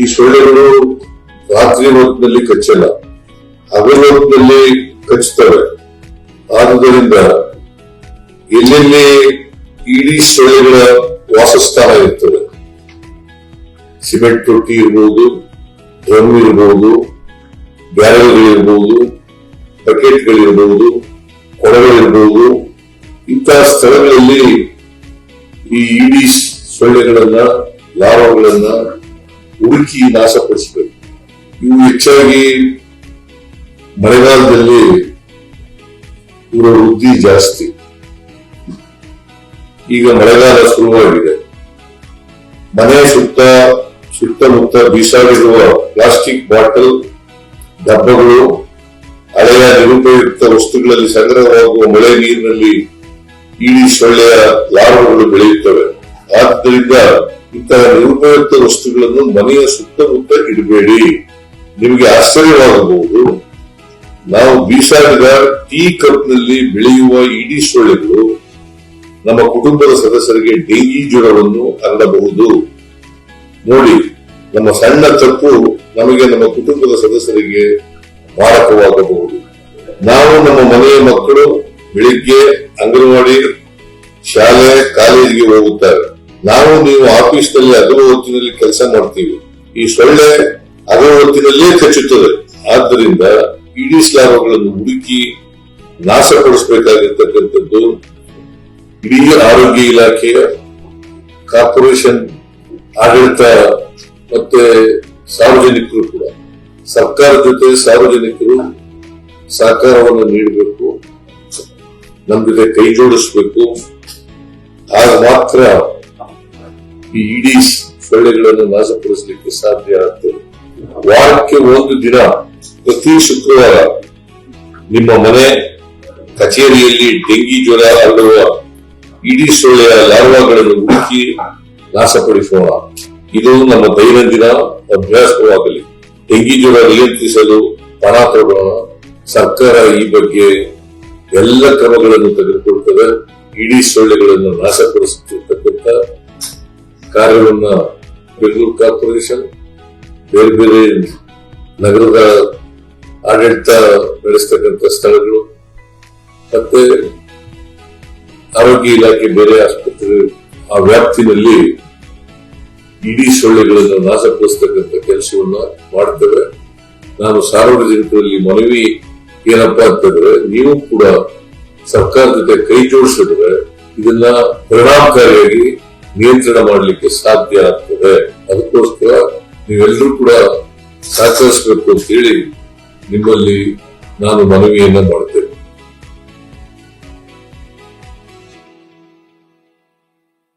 ಈ ಸೊಳ್ಳೆಗಳು ರಾತ್ರಿ ಹೊತ್ತಿನಲ್ಲಿ ಕಚ್ಚಲ್ಲ, ಹಗಲು ಹೊತ್ತಿನಲ್ಲಿ ಕಚ್ಚುತ್ತವೆ. ಆದುದರಿಂದ ಎಲ್ಲೆಲ್ಲಿ ಇಡೀ ಸೊಳ್ಳೆಗಳ ವಾಸಸ್ಥಾನ ಇರ್ತವೆ ಸಿಮೆಂಟ್ ತೊಟ್ಟಿ ಇರ್ಬೋದು, ಡ್ರಮ್ ಇರ್ಬೋದು, ಬ್ಯಾರಲ್ಗಳಿರ್ಬೋದು, ಬಕೆಟ್ಗಳಿರ್ಬೋದು, ಕೊಡಗಳಿರ್ಬೋದು ಇಂತಹ ಸ್ಥಳಗಳಲ್ಲಿ ಈ ಇಡೀ ಸೊಳ್ಳೆಗಳನ್ನ ಲಾರ್ವಗಳನ್ನ ಹುಡುಕಿ ನಾಶಪಡಿಸಬೇಕು ಇವು ಹೆಚ್ಚಾಗಿ ಮಳೆಗಾಲದಲ್ಲಿ ಇವರ ವೃದ್ಧಿ ಜಾಸ್ತಿ. ಈಗ ಮಳೆಗಾಲ ಶುರುವಾಗಿದೆ. ಮನೆ ಸುತ್ತ, ಸುತ್ತಮುತ್ತ ಬೀಸಾಗಿರುವ ಪ್ಲಾಸ್ಟಿಕ್ ಬಾಟಲ್, ಡಬ್ಬಗಳು, ಹಳೆಯ ನಿರುಪಯುಕ್ತ ವಸ್ತುಗಳಲ್ಲಿ ಸಂಗ್ರಹವಾಗುವ ಮಳೆ ನೀರಿನಲ್ಲಿ ಇಡೀ ಸೊಳ್ಳೆಯ ಲಾರ್ವಗಳು ಬೆಳೆಯುತ್ತವೆ. ಆದ್ದರಿಂದ ಇಂತಹ ನಿರುಪಯುಕ್ತ ವಸ್ತುಗಳನ್ನು ಮನೆಯ ಸುತ್ತಮುತ್ತ ಇಡಬೇಡಿ. ನಿಮಗೆ ಆಶ್ಚರ್ಯವಾಗಬಹುದು. ನಾವು ಬೀಸಾಡಿದ ಟೀ ಕಪ್ನಲ್ಲಿ ಬೆಳೆಯುವ ಇಡೀ ಸೊಳ್ಳೆಗಳು ನಮ್ಮ ಕುಟುಂಬದ ಸದಸ್ಯರಿಗೆ ಡೆಂಗಿ ಜ್ವರವನ್ನು ಹರಡಬಹುದು ನೋಡಿ, ನಮ್ಮ ಸಣ್ಣ ತಪ್ಪು ನಮಗೆ ನಮ್ಮ ಕುಟುಂಬದ ಸದಸ್ಯರಿಗೆ ಮಾರಕವಾಗಬಹುದು. ನಾವು ನಮ್ಮ ಮನೆಯ ಮಕ್ಕಳು ಬೆಳಿಗ್ಗೆ ಅಂಗನವಾಡಿ, ಶಾಲೆ, ಕಾಲೇಜಿಗೆ ಹೋಗುತ್ತಾರೆ. ನಾವು ನೀವು ಆಫೀಸ್ನಲ್ಲಿ ಹಗಲು ಕೆಲಸ ಮಾಡ್ತೀವಿ. ಈ ಸೊಳ್ಳೆ ಹಗಲು ಕಚ್ಚುತ್ತದೆ. ಆದ್ದರಿಂದ ಇಡೀ ಸ್ಲಾಬಗಳನ್ನು ಹುಡುಕಿ ನಾಶಪಡಿಸಬೇಕಾಗಿರ್ತಕ್ಕಂಥದ್ದು ಇಡೀ ಆರೋಗ್ಯ ಇಲಾಖೆಯ ಕಾರ್ಪೊರೇಷನ್, ಆಡಳಿತ ಮತ್ತೆ ಸಾರ್ವಜನಿಕರು ಕೂಡ. ಸರ್ಕಾರದ ಜೊತೆ ಸಾರ್ವಜನಿಕರು ಸಹಕಾರವನ್ನು ನೀಡಬೇಕು ನಮ್ಮ ಜೊತೆ ಕೈ ಜೋಡಿಸಬೇಕು. ಆಗ ಮಾತ್ರ ಈ ಇಡೀ ಸೊಳ್ಳೆಗಳನ್ನು ನಾಶಪಡಿಸಲಿಕ್ಕೆ ಸಾಧ್ಯ ಆಗ್ತದೆ ವಾರಕ್ಕೆ ಒಂದು ದಿನ, ಪ್ರತಿ ಶುಕ್ರವಾರ ನಿಮ್ಮ ಮನೆ ಕಚೇರಿಯಲ್ಲಿ ಡೆಂಗಿ ಜ್ವರ ಹರಡುವ ಇಡೀ ಸೊಳ್ಳೆಯ ಲಾರ್ವಾಗಳನ್ನು ಹುಡುಕಿ ನಾಶಪಡಿಸೋಣ. ಇದು ನಮ್ಮ ದೈನಂದಿನ ಅಭ್ಯಾಸವಾಗಲಿ. ಡೆಂಗಿ ಜ್ವರ ನಿಯಂತ್ರಿಸಲು ಪಣ ಸರ್ಕಾರ ಈ ಬಗ್ಗೆ ಎಲ್ಲ ಕ್ರಮಗಳನ್ನು ತೆಗೆದುಕೊಳ್ತದೆ. ಇಡೀ ಸೊಳ್ಳೆಗಳನ್ನು ನಾಶಪಡಿಸುತ್ತಿರ್ತಕ್ಕಂಥ ಕಾರ್ಯವನ್ನ ಬೆಂಗಳೂರು ಕಾರ್ಪೊರೇಷನ್, ಬೇರೆ ಬೇರೆ ನಗರದ ಆಡಳಿತ ನಡೆಸ್ತಕ್ಕಂಥ ಸ್ಥಳಗಳು, ಮತ್ತೆ ಆರೋಗ್ಯ ಇಲಾಖೆ ಬೇರೆ ಆಸ್ಪತ್ರೆ ಆ ವ್ಯಾಪ್ತಿನಲ್ಲಿ ಇಡೀ ಸೊಳ್ಳೆಗಳನ್ನು ನಾಶಪಡಿಸ್ತಕ್ಕಂಥ ಕೆಲಸವನ್ನ ಮಾಡ್ತೇವೆ. ನಾನು ಸಾರ್ವಜನಿಕರಲ್ಲಿ ಮನವಿ ಏನಪ್ಪಾ ಅಂತಂದ್ರೆ, ನೀವು ಕೂಡ ಸರ್ಕಾರದ ಜೊತೆ ಕೈ ಜೋಡಿಸಿದ್ರೆ ಇದನ್ನ ಪರಿಣಾಮಕಾರಿಯಾಗಿ ನಿಯಂತ್ರಣ ಮಾಡಲಿಕ್ಕೆ ಸಾಧ್ಯ ಆಗ್ತದೆ. ಅದಕ್ಕೋಸ್ಕರ ನೀವೆಲ್ಲರೂ ಕೂಡ ಸಹಕರಿಸಬೇಕು ಅಂತ ಹೇಳಿ ನಿಮ್ಮಲ್ಲಿ ನಾನು ಮನವಿಯನ್ನ ಮಾಡ್ತೇನೆ.